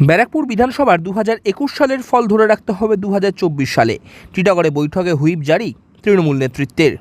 ব্যারাকপুর বিধানসভার দু একুশ সালের ফল ধরে রাখতে হবে দু হাজার চব্বিশ সালে। টিটাগড়ে বৈঠকে হুইপ জারি তৃণমূল নেতৃত্বের।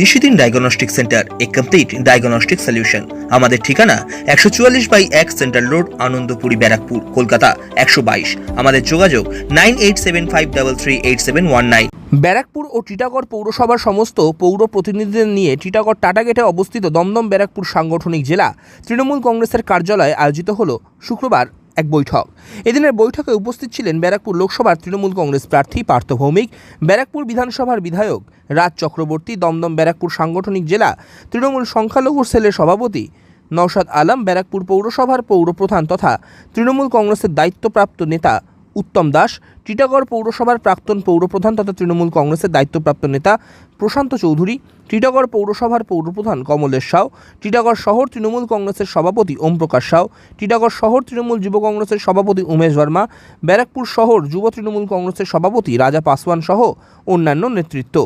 নিশিদিন ডায়াগনস্টিক সেন্টার এ কমপ্লিট ডায়াগনস্টিক সলিউশন। আমাদের ঠিকানা একশো চুয়াল্লিশ বাই এক সেন্ট্রাল রোড আনন্দপুরি ব্যারাকপুর কলকাতা একশো বাইশ। আমাদের যোগাযোগ nine eight seven five double three eight seven one nine. Barrackpore ও টিটাগড় পৌরসভার সমস্ত পৌর প্রতিনিধিদের নিয়ে টিটাগড় টাটাগেটে অবস্থিত দমদম ব্যারাকপুর সাংগঠনিক জেলা তৃণমূল কংগ্রেসের কার্যালয়ে আয়োজিত হল শুক্রবার এক বৈঠক। এদিনের বৈঠকে উপস্থিত ছিলেন ব্যারাকপুর লোকসভার তৃণমূল কংগ্রেস প্রার্থী পার্থ ভৌমিক, ব্যারাকপুর বিধানসভার বিধায়ক রাজ চক্রবর্তী, দমদম ব্যারাকপুর সাংগঠনিক জেলা তৃণমূল সংখ্যালঘু সেলের সভাপতি নওশাদ আলম, ব্যারাকপুর পৌরসভার পৌরপ্রধান তথা তৃণমূল কংগ্রেসের দায়িত্বপ্রাপ্ত নেতা উত্তম দাস, টিটাগড় পৌরসভার প্রাক্তন পৌরপ্রধান তথা তৃণমূল কংগ্রেসের দায়িত্বপ্রাপ্ত নেতা প্রশান্ত চৌধুরী, টিটাগড় পৌরসভার পৌরপ্রধান কমলেশ সাউ, টিটাগড় শহর তৃণমূল কংগ্রেসের সভাপতি ওমপ্রকাশ সাউ, টিটাগড় শহর তৃণমূল যুব কংগ্রেসের সভাপতি উমেশ বর্মা, ব্যারাকপুর শহর যুব তৃণমূল কংগ্রেসের সভাপতি রাজা পাসওয়ান সহ অন্যান্য নেতৃত্ব।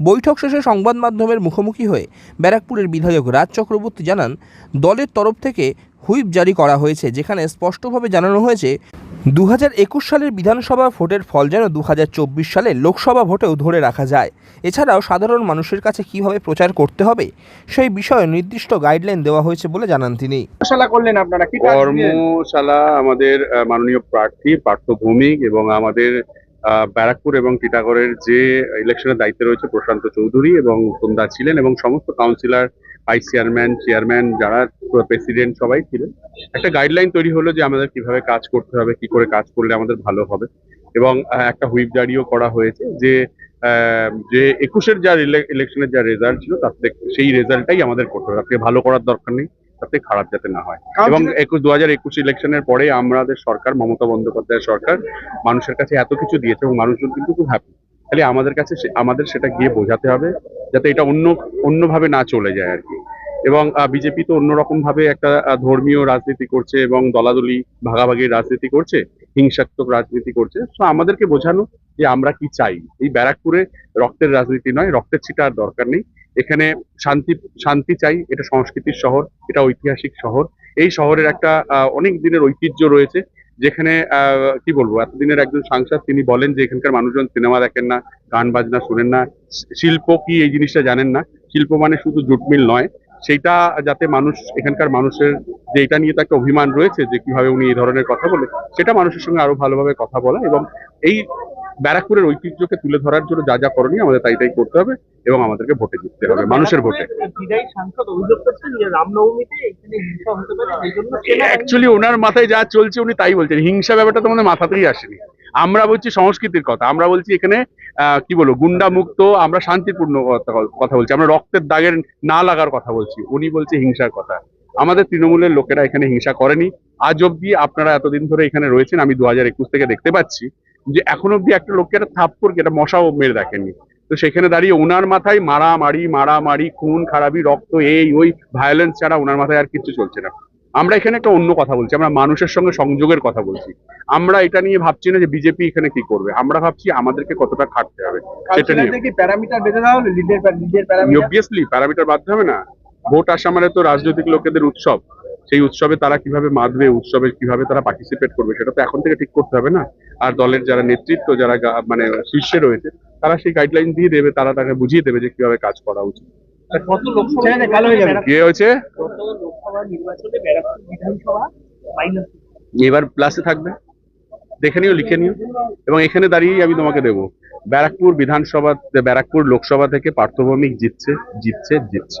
বৈঠক শেষে সংবাদ মাধ্যমের মুখোমুখি হয়ে ব্যারাকপুরের বিধায়ক রাজ চক্রবর্তী জানান, দলের তরফ থেকে হুইপ জারি করা হয়েছে, যেখানে স্পষ্টভাবে জানানো হয়েছে দু একুশ সালের বিধানসভা ভোটের ফল যেন দু সালে লোকসভা ভোটেও ধরে রাখা যায়। এছাড়াও সাধারণ মানুষের কাছে কীভাবে প্রচার করতে হবে সেই বিষয়ে নির্দিষ্ট গাইডলাইন দেওয়া হয়েছে বলে জানান তিনি। কর্মশালা করলেন আপনারা কর্মশালা আমাদের আহ, মাননীয় প্রার্থী পার্থ ভৌমিক এবং আমাদের আহ, ব্যারাকপুর এবং টিটাগড়ের যে ইলেকশনের দায়িত্বে রয়েছে প্রশান্ত চৌধুরী এবং সন্ধ্যা ছিলেন এবং সমস্ত কাউন্সিলর ভাইস চেয়ারম্যান চেয়ারম্যান যারা প্রেসিডেন্ট সবাই ছিলেন একটা গাইডলাইন তৈরি হলো যে আমাদের কীভাবে কাজ করতে হবে কি করে কাজ করলে আমাদের ভালো হবে। এবং একটা হুইপ জারিও করা হয়েছে যে যে একুশের যা ইলেকশনের যা রেজাল্ট ছিল তার থেকে সেই রেজাল্টটাই আমাদের করতে হবে। তার থেকে ভালো করার দরকার নেই তার থেকে খারাপ যাতে না হয়। এবং একুশ দু হাজার একুশ ইলেকশনের পরে আমাদের সরকার মমতা বন্দ্যোপাধ্যায়ের সরকার মানুষের কাছে এত কিছু দিয়েছে এবং মানুষজন কিন্তু খুব হ্যাপি খালি আমাদের কাছে আমাদের সেটা গিয়ে বোঝাতে হবে যাতে এটা অন্য অন্যভাবে না চলে যায় আর কি। এবং বিজেপি তো অন্যরকম ভাবে একটা ধর্মীয় রাজনীতি করছে এবং দলাদলি, ভাগাভাগির রাজনীতি করছে, হিংসাত্মক রাজনীতি করছে। তো আমাদেরকে বোঝানো যে আমরা কি চাই। এই ব্যারাকপুরে রক্তের রাজনীতি নয়, রক্তের ছিটা আর দরকার নেই। এখানে শান্তি শান্তি চাই, এটা সংস্কৃতির শহর, এটা ঐতিহাসিক শহর। এই শহরের একটা অনেক দিনের ঐতিহ্য রয়েছে, যেখানে কি বলব, এতদিনের একজন সাংসদ তিনি বলেন যে এখানকার মানুষজন সিনেমা দেখেন না, গান বাজনা শোনেন না শিল্প কি এই জিনিসটা জানেন না? শিল্প মানে শুধু জুটমিল নয় সেইটা যাতে মানুষ এখানকার মানুষের যে এটা নিয়ে তো একটা অভিমান রয়েছে যে কীভাবে উনি এই ধরনের কথা বলে সেটা মানুষের সঙ্গে আরও ভালোভাবে কথা বলা এবং এই ব্যারাকপুরের ঐতিহ্যকে তুলে ধরার জন্য যা যা করণীয় আমাদের তাই তাই করতে হবে এবং আমাদেরকে ভোটে জিততে হবে মানুষের ভোটে। অ্যাকচুয়ালি ওনার মাথায় যা চলছে উনি তাই বলছেন। হিংসা ব্যাপারটা তো আমাদের মাথাতেই আসেনি। আমরা বলছি সংস্কৃতির কথা, আমরা বলছি এখানে কি বলব গুন্ডা মুক্ত আমরা শান্তিপূর্ণ কথা বলছি, আমরা রক্তের দাগের না লাগার কথা বলছি, উনি বলছে হিংসার কথা। আমাদের তৃণমূলের লোকেরা এখানে হিংসা করেনি। আজ অব্দি আপনারা এতদিন ধরে এখানে রয়েছেন, আমি দু হাজার একুশ থেকে দেখতে পাচ্ছি যে এখন অব্দি একটা লোককে একটা থাপ্পড় একটা মশাও মেরে দেখেননি তো সেখানে দাঁড়িয়ে ওনার মাথায় মারামারি মারামারি, খুন, খারাপি, রক্ত, এই, ওই ভায়োলেন্স ছাড়া ওনার মাথায় আর কিছু চলছে না। আমরা এখানে একটা অন্য কথা বলছি আমরা মানুষের সঙ্গে সংযোগের কথা বলছি। আমরা এটা নিয়ে ভাবছি না যে বিজেপি এখানে কি করবে। আমরা ভাবছি আমাদেরকে কতটা খাটতে হবে সেটা নিয়ে। প্যারামিটার বেঁধে দেওয়া হলো লিডের লিডের প্যারামিটার? অবভিয়াসলি প্যারামিটার বাদ হবে না। ভোট আসা মানে তো রাজনৈতিক লোকেদের উৎসব। সেই উৎসবে তারা কীভাবে মাতবে উৎসবে কীভাবে তারা পার্টিসিপেট করবে সেটা তো এখন থেকে ঠিক করতে হবে না। আর দলের যারা নেতৃত্ব যারা মানে শীর্ষে রয়েছে তারা সেই গাইডলাইন দিয়ে দেবে তারা তাকে বুঝিয়ে দেবে যে কীভাবে কাজ করা উচিত। কালো হয়ে কি হয়েছে? গত লোকসভা নির্বাচনে ব্যারাকপুর বিধানসভা মাইনাস এবার প্লাসে থাকবে। দেখে নিও লিখে নিও। এবং এখানে দাঁড়িয়েই আমি তোমাকে দেবো। ব্যারাকপুর বিধানসভা ব্যারাকপুর লোকসভা থেকে পার্থভৌমিক জিতছে জিতছে জিতছে।